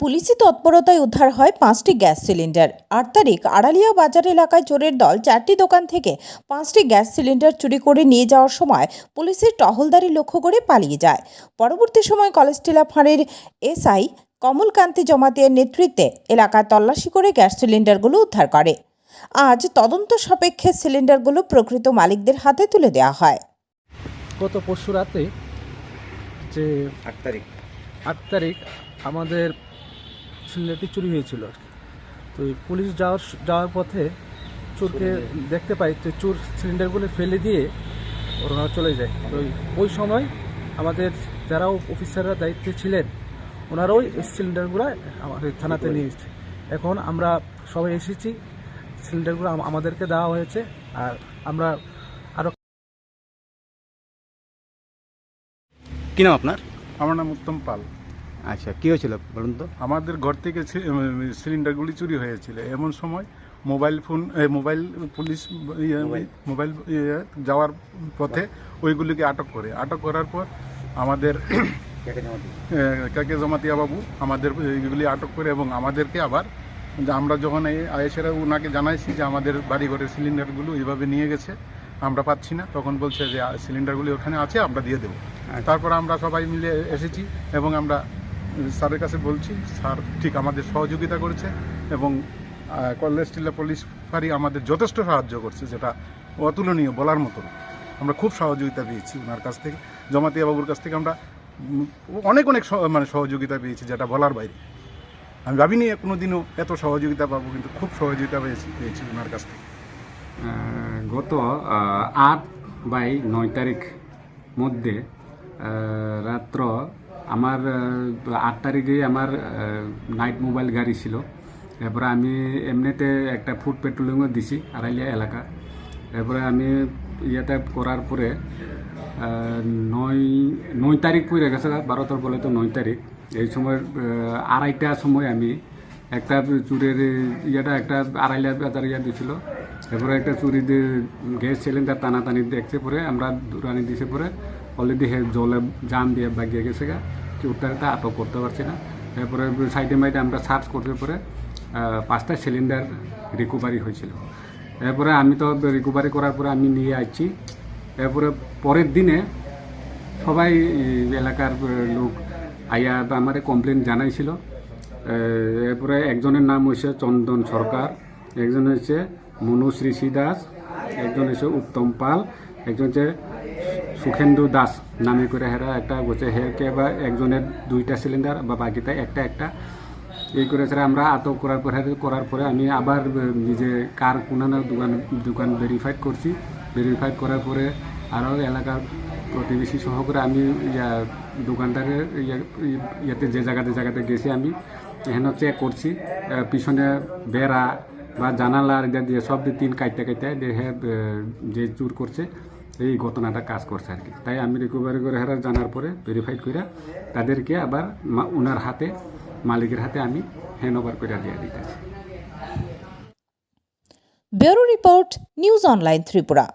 পুলিশি তৎপরতায় উদ্ধার হয় পাঁচটি গ্যাস সিলিন্ডার। আট তারিখ আড়ালিয়া বাজার এলাকায় চোরের দল চারটি দোকান থেকে পাঁচটি গ্যাস সিলিন্ডার চুরি করে নিয়ে যাওয়ার সময় পুলিশের টহলদারি লক্ষ্য করে পালিয়ে যায়। পরবর্তী সময় কলেজটিলা ফাঁড়ির এসআই কমলকান্তি জমাতিয়ার নেতৃত্বে এলাকায় তল্লাশি করে গ্যাস সিলিন্ডারগুলো উদ্ধার করে। আজ তদন্ত সাপেক্ষে সিলিন্ডারগুলো প্রকৃত মালিকদের হাতে তুলে দেওয়া হয়। গত পরশু রাতে যে আট তারিখ। আট তারিখ আমাদের সিলিন্ডারটি চুরি হয়েছিল আর কি। তো পুলিশ যাওয়ার যাওয়ার পথে চোরকে দেখতে পাই তো চোর সিলিন্ডারগুলো ফেলে দিয়ে ওরা চলে যায়। তো ওই- ওই সময় আমাদের যারা অফিসাররা দায়িত্বে ছিলেন ওনারাও এই সিলিন্ডারগুলো আমাদের থানাতে নিয়ে এসেছে। এখন আমরা সবাই এসেছি সিলিন্ডারগুলো আমাদেরকে দেওয়া হয়েছে আর আমরা আরও কি নাম আপনার? আমার নাম উত্তম পাল। আচ্ছা কি হয়েছিল বলুন তো? আমাদের ঘর থেকে সিলিন্ডারগুলি চুরি হয়েছিল। এমন সময় মোবাইল ফোন মোবাইল পুলিশ ইয়ে, মোবাইল। ইয়ে, যাওয়ার পথে ওইগুলিকে আটক করে। আটক করার পর আমাদের কাকে জমাতিয়া বাবু আমাদের এইগুলি আটক করে এবং আমাদেরকে আবার যে আমরা যখন এই আয়েসেরা ওনাকে জানাইছি যে আমাদের বাড়ি ঘরের সিলিন্ডারগুলো এইভাবে নিয়ে গেছে আমরা পাচ্ছি না। তখন বলছে যে সিলিন্ডারগুলি ওখানে আছে আমরা দিয়ে দেবো। তারপর আমরা সবাই মিলে এসেছি এবং আমরা স্যারের কাছে বলছি, স্যার ঠিক আমাদের সহযোগিতা করেছে এবং কলেজ টিলা পুলিশ ফাঁড়ি আমাদের যথেষ্ট সাহায্য করছে যেটা অতুলনীয় বলার মতো আমরা খুব সহযোগিতা পেয়েছি ওনার কাছ থেকে জমাতিয়া বাবুর কাছ থেকে আমরা অনেক অনেক মানে সহযোগিতা পেয়েছি, যেটা বলার বাইরে। আমি ভাবিনি কোনো দিনও এত সহযোগিতা পাবো, কিন্তু খুব সহযোগিতা পেয়েছি পেয়েছি ওনার কাছ থেকে। গত আট বাই নয় তারিখ মধ্যে রাত্র আমার আট তারিখে আমার নাইট মোবাইল গাড়ি ছিল। এরপরে আমি এমনিতে একটা ফুড পেট্রোলিংও দিছি আড়াইলিয়া এলাকা। এরপরে আমি ইয়েটা করার পরে নয় নয় তারিখ পড়ে গেছে বারোটার বলে তো নয় তারিখ। এই সময় আহ, আড়াইটার সময় আমি একটা চুরের ইয়েটা একটা আড়াইলা বাজার ইয়া দিছিল। এরপরে একটা চুরি দিয়ে গ্যাস সিলিন্ডার টানাটানি দেখছে পরে, আমরা দূরানি দিছে পরে অলরেডি হে জলে জাম দিয়ে বাগিয়ে গেছে গা চুরটাকে আটক করতে পারছি না। এরপরে সাইডে মাইডে আমরা সার্চ করতে পরে পাঁচটা সিলিন্ডার রিকভারি হয়েছিল। এরপরে আমি তো রিকভারি করার পরে আমি নিয়ে আসছি এরপরে পরের দিনে সবাই এলাকার লোক আইয়া আমারে কমপ্লেন জানাইছিল। এরপরে একজনের নাম হয়েছে চন্দন সরকার, একজন হচ্ছে মনুশ্রী শ্রী দাস, একজন হচ্ছে উত্তম পাল, একজন হচ্ছে সুখেন্দু দাস নামে করে হেরা একটা হচ্ছে হেরকে বা একজনের দুইটা সিলিন্ডার বা বাকিটা একটা একটা। এই করে ছাড়া আমরা আটক করার পরে করার পরে আমি আবার নিজে কার কোনানো দোকান দোকান ভেরিফাইড করছি। ভেরিফাইড করার পরে আরও এলাকার প্রতিবেশী সহ করে আমি ইয়া দোকানটাকে ইয়া- ইয়াতে যে জায়গাতে জায়গাতে গেছি আমি, এখানে চেক করছি। পিছনে বেড়া বা জানালা আর দিয়ে সব দিয়ে তিন কাটতে কাটতে দেহে যে চুর করছে, এই ঘটনাটা কাজ করছে আর কি। তাই আমি রিকভারি করে হেরা জানার পরে ভেরিফাইড করে তাদেরকে আবার ওনার হাতে, মালিকের হাতে আমি হ্যান্ড ওভার করে দিয়ে দিতেছি। Bureau report news online Tripura.